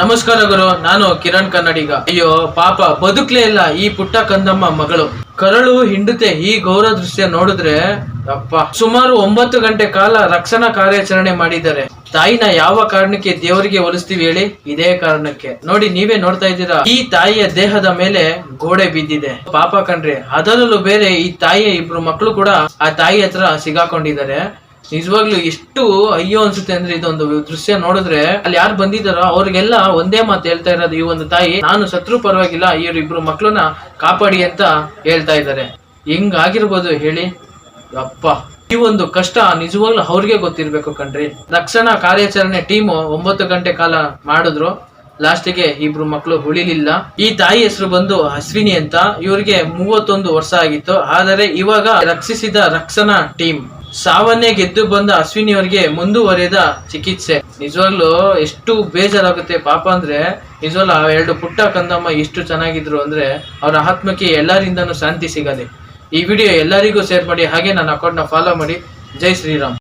ನಮಸ್ಕಾರ ಗುರು, ನಾನು ಕಿರಣ್ ಕನ್ನಡಿಗ. ಅಯ್ಯೋ, ಪಾಪ, ಬದುಕ್ಲೇ ಇಲ್ಲ ಈ ಪುಟ್ಟ ಕಂದಮ್ಮ ಮಗಳು. ಕರಳು ಹಿಂಡುತ್ತೆ ಈ ಗೌರವ ದೃಶ್ಯ ನೋಡಿದ್ರೆ ಅಪ್ಪ ಸುಮಾರು ಒಂಬತ್ತು ಗಂಟೆ ಕಾಲ ರಕ್ಷಣಾ ಕಾರ್ಯಾಚರಣೆ ಮಾಡಿದ್ದಾರೆ. ತಾಯಿನ ಯಾವ ಕಾರಣಕ್ಕೆ ದೇವರಿಗೆ ಹೋಲಿಸ್ತೀವಿ ಹೇಳಿ? ಇದೇ ಕಾರಣಕ್ಕೆ. ನೋಡಿ, ನೀವೇ ನೋಡ್ತಾ ಇದ್ದೀರಾ? ಈ ತಾಯಿಯ ದೇಹದ ಮೇಲೆ ಗೋಡೆ ಬಿದ್ದಿದೆ. ಪಾಪ ಕಣ್ರಿ, ಅದರಲ್ಲೂ ಬೇರೆ ಈ ತಾಯಿಯ ಇಬ್ರು ಮಕ್ಕಳು ಕೂಡ ಆ ತಾಯಿ ಹತ್ರ ಸಿಗಾಕೊಂಡಿದ್ದಾರೆ. ನಿಜವಾಗ್ಲೂ ಎಷ್ಟು ಅಯ್ಯೋ ಅನ್ಸುತ್ತೆ ಅಂದ್ರೆ ಇದೊಂದು ದೃಶ್ಯ ನೋಡಿದ್ರೆ ಅಲ್ಲಿ ಯಾರು ಬಂದಿದಾರೋ ಅವ್ರಿಗೆಲ್ಲ ಒಂದೇ ಮಾತು ಹೇಳ್ತಾ ಇರೋದು, ಈ ಒಂದು ತಾಯಿ ನಾನು ಸತ್ರು ಪರವಾಗಿಲ್ಲ ಇಬ್ರು ಮಕ್ಳನ್ನ ಕಾಪಾಡಿ ಅಂತ ಹೇಳ್ತಾ ಇದ್ದಾರೆ. ಹೆಂಗಾಗಿರ್ಬೋದು ಹೇಳಿ? ಅಪ್ಪ ಈ ಒಂದು ಕಷ್ಟ ನಿಜವಾಗ್ಲೂ ಅವ್ರಿಗೆ ಗೊತ್ತಿರ್ಬೇಕು ಕಣ್ರಿ. ರಕ್ಷಣಾ ಕಾರ್ಯಾಚರಣೆ ಟೀಮು ಒಂಬತ್ತು ಗಂಟೆ ಕಾಲ ಮಾಡಿದ್ರು. ಲಾಸ್ಟಿಗೆ ಇಬ್ರು ಮಕ್ಕಳು ಉಳಿಲಿಲ್ಲ. ಈ ತಾಯಿ ಹೆಸರು ಬಂದು ಅಶ್ವಿನಿ ಅಂತ. ಇವರಿಗೆ ಮೂವತ್ತೊಂದು ವರ್ಷ ಆಗಿತ್ತು. ಆದರೆ ಇವಾಗ ರಕ್ಷಿಸಿದ ರಕ್ಷಣಾ ಟೀಮ್. ಸಾವನ್ನೇ ಗೆದ್ದು ಬಂದ ಅಶ್ವಿನಿ ಅವರಿಗೆ ಮುಂದುವರೆದ ಚಿಕಿತ್ಸೆ. ನಿಜವಾಗ್ಲೂ ಎಷ್ಟು ಬೇಜಾರಾಗುತ್ತೆ ಪಾಪ ಅಂದ್ರೆ, ನಿಜವಾಗ್ಲು ಎರಡು ಪುಟ್ಟ ಕಂದಮ್ಮ ಎಷ್ಟು ಚೆನ್ನಾಗಿದ್ರು ಅಂದ್ರೆ ಅವರ ಆತ್ಮಕ್ಕೆ ಎಲ್ಲರಿಂದನೂ ಶಾಂತಿ ಸಿಗಲಿ. ಈ ವಿಡಿಯೋ ಎಲ್ಲರಿಗೂ ಶೇರ್ ಮಾಡಿ, ಹಾಗೆ ನನ್ನ ಅಕೌಂಟ್ನ ಫಾಲೋ ಮಾಡಿ. ಜೈ ಶ್ರೀರಾಮ್.